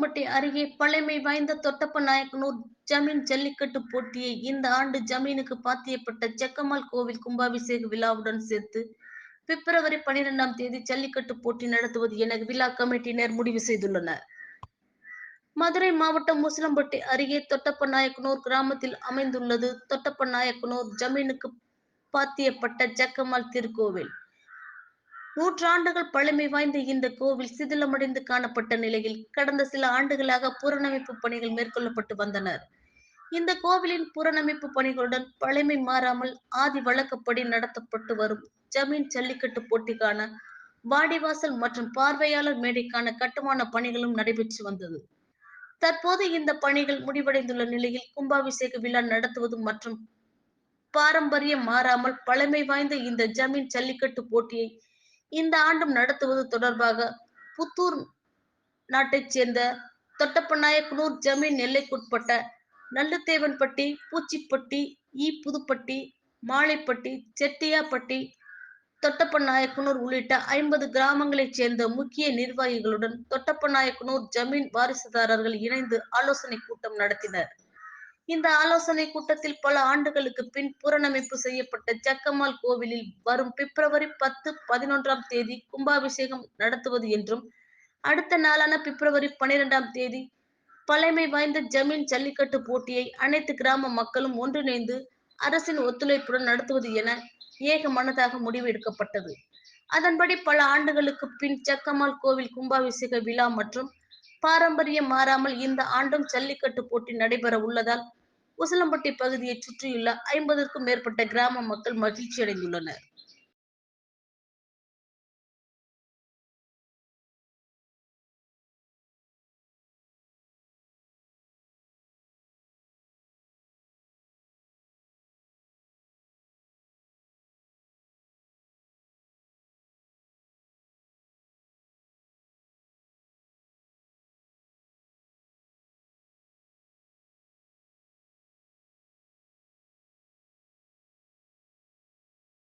உசிலம்பட்டி அருகே பழமை வாய்ந்த தொட்டப்ப நாயக்கனூர் ஜமீன் ஜல்லிக்கட்டு போட்டியை இந்த ஆண்டு ஜமீனுக்கு பாத்தியப்பட்ட செக்கம்மாள் கோவில் கும்பாபிஷேக விழாவுடன் சேர்த்து பிப்ரவரி பனிரெண்டாம் தேதி ஜல்லிக்கட்டு போட்டி நடத்துவது என விழா கமிட்டியினர் முடிவு செய்துள்ளனர். மதுரை மாவட்டம் முசிலம்பட்டி அருகே தொட்டப்ப நாயக்கனூர் கிராமத்தில் அமைந்துள்ளது தொட்டப்ப நாயக்கனூர் ஜமீனுக்கு பாத்தியப்பட்ட ஜக்கம்மாள் திருக்கோவில். நூற்றாண்டுகள் பழமை வாய்ந்த இந்த கோவில் சிதிலமடைந்து காணப்பட்ட நிலையில் கடந்த சில ஆண்டுகளாக புறநமைப்பு பணிகள் மேற்கொள்ளப்பட்டு வந்தனர். இந்த கோவிலின் புறநமைப்பு பணிகளுடன் பழமை மாறாமல் ஆதி வழக்கப்படி நடத்தப்பட்டு வரும் ஜமீன் ஜல்லிக்கட்டு போட்டிக்கான வாடிவாசல் மற்றும் பார்வையாளர் மேடைக்கான கட்டுமான பணிகளும் நடைபெற்று வந்தது. தற்போது இந்த பணிகள் முடிவடைந்துள்ள நிலையில் கும்பாபிஷேக விழா நடத்துவது மற்றும் பாரம்பரியம் மாறாமல் பழமை வாய்ந்த இந்த ஜமீன் ஜல்லிக்கட்டு போட்டியை இந்த ஆண்டும் நடத்துவது தொடர்பாக புத்தூர் நாட்டைச் சேர்ந்த தொட்டப்பநாயக்கனூர் ஜமீன் எல்லைக்குட்பட்ட நல்லுத்தேவன்பட்டி பூச்சிப்பட்டி ஈ புதுப்பட்டி மாலைப்பட்டி செட்டியாப்பட்டி தொட்டப்பநாயக்கனூர் உள்ளிட்ட ஐம்பது கிராமங்களைச் சேர்ந்த முக்கிய நிர்வாகிகளுடன் தொட்டப்பநாயக்கனூர் ஜமீன் வாரிசுதாரர்கள் இணைந்து ஆலோசனை கூட்டம் நடத்தினர். இந்த ஆலோசனை கூட்டத்தில் பல ஆண்டுகளுக்கு பின் புனரமைப்பு செய்யப்பட்ட ஜக்கம்மாள் கோவிலில் வரும் பிப்ரவரி பத்து பதினொன்றாம் தேதி கும்பாபிஷேகம் நடத்துவது என்றும் அடுத்த நாளான பிப்ரவரி பனிரெண்டாம் தேதி பழமை வாய்ந்த ஜமீன் ஜல்லிக்கட்டு போட்டியை அனைத்து கிராம மக்களும் ஒன்றிணைந்து அரசின் ஒத்துழைப்புடன் நடத்துவது என ஏக மனதாக முடிவு எடுக்கப்பட்டது. அதன்படி பல ஆண்டுகளுக்கு பின் ஜக்கம்மாள் கோவில் கும்பாபிஷேக விழா மற்றும் பாரம்பரியம் மாறாமல் இந்த ஆண்டும் ஜல்லிக்கட்டு போட்டி நடைபெற உள்ளதால் உசிலம்பட்டி பகுதியை சுற்றியுள்ள ஐம்பதற்கும் மேற்பட்ட கிராம மக்கள் மகிழ்ச்சி அடைந்துள்ளனர்